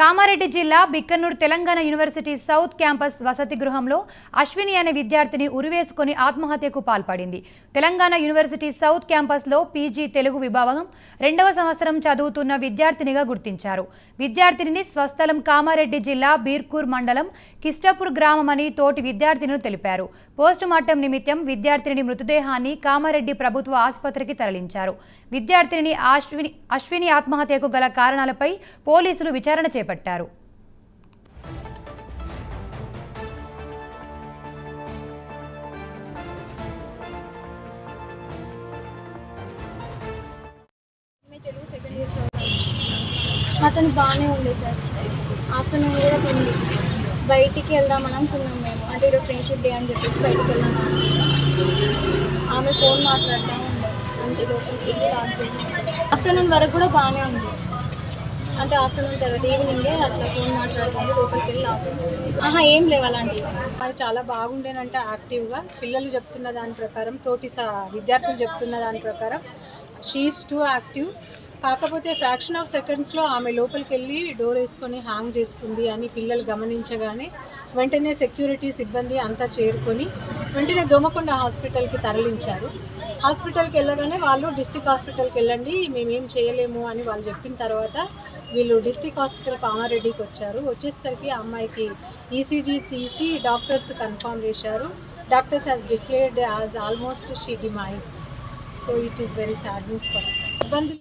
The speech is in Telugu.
కామారెడ్డి జిల్లా Bikkanur Telangana university south campus వసతి గృహంలో అశ్విని అనే విద్యార్థిని ఉరివేసుకొని ఆత్మహత్యకు పాల్పడింది. తెలంగాణ యూనివర్సిటీ సౌత్ క్యాంపస్లో పీజీ తెలుగు విభాగం రెండవ సంవత్సరం చదువుతున్న విద్యార్థినిగా గుర్తించారు. విద్యార్థినిని స్వస్థలం కామారెడ్డి జిల్లా బీర్కూర్ మండలం కిష్టపూర్ గ్రామమని తోటి విద్యార్థినులు తెలిపారు. పోస్టుమార్టం నిమిత్తం విద్యార్థిని మృతదేహాన్ని కామారెడ్డి ప్రభుత్వ ఆసుపత్రికి తరలించారు. విద్యార్థిని అశ్విని అశ్విని ఆత్మహత్యకు గల కారణాలపై పోలీసులు విచారణ చేపట్టారు చేపట్టారు. సెకండ్ అతను బాగానే ఉండే సార్. ఆఫ్టర్నూన్ కూడా తింది బయటికి వెళ్దాం అనుకున్నాం మేము. అంటే ఈరోజు ఫ్రెండ్షిప్ డే అని చెప్పేసి బయటికి వెళ్దాం ఆమె ఫోన్ మాట్లాడుతూ ఉండే. అంతే లోపలికి చేసి. ఆఫ్టర్నూన్ వరకు కూడా బాగానే ఉంది. అంటే ఆఫ్టర్నూన్ తర్వాత ఈవినింగే అట్లా ఫోన్ మాట్లాడుతుంది లోపలికి వెళ్ళి ఆఫీస్ ఆహా ఏం లేవు అలాంటివి. అది చాలా బాగుండేనంటే యాక్టివ్గా. పిల్లలు చెప్తున్న దాని ప్రకారం తోటి స- విద్యార్థులు చెప్తున్న దాని ప్రకారం షీఈస్ టూ యాక్టివ్ కాకపోతే ఫ్రాక్షన్ ఆఫ్ సెకండ్స్లో ఆమె లోపలికి వెళ్ళి డోర్ వేసుకొని హ్యాంగ్ చేసుకుంది అని పిల్లలు గమనించగానే వెంటనే సెక్యూరిటీ సిబ్బంది అంతా చేరుకొని వెంటనే దోమకొండ హాస్పిటల్కి తరలించారు. హాస్పిటల్కి వెళ్ళగానే వాళ్ళు డిస్టిక్ హాస్పిటల్కి వెళ్ళండి మేమేం చేయలేము అని వాళ్ళు చెప్పిన తర్వాత వీళ్ళు డిస్టిక్ హాస్పిటల్ కామారెడ్డికి వచ్చారు. వచ్చేసరికి ఆ అమ్మాయికి ఈసీజీ తీసి డాక్టర్స్ కన్ఫర్మ్ చేశారు. Doctors has declared as almost she demised so it is very sad news for ఇబ్బందులు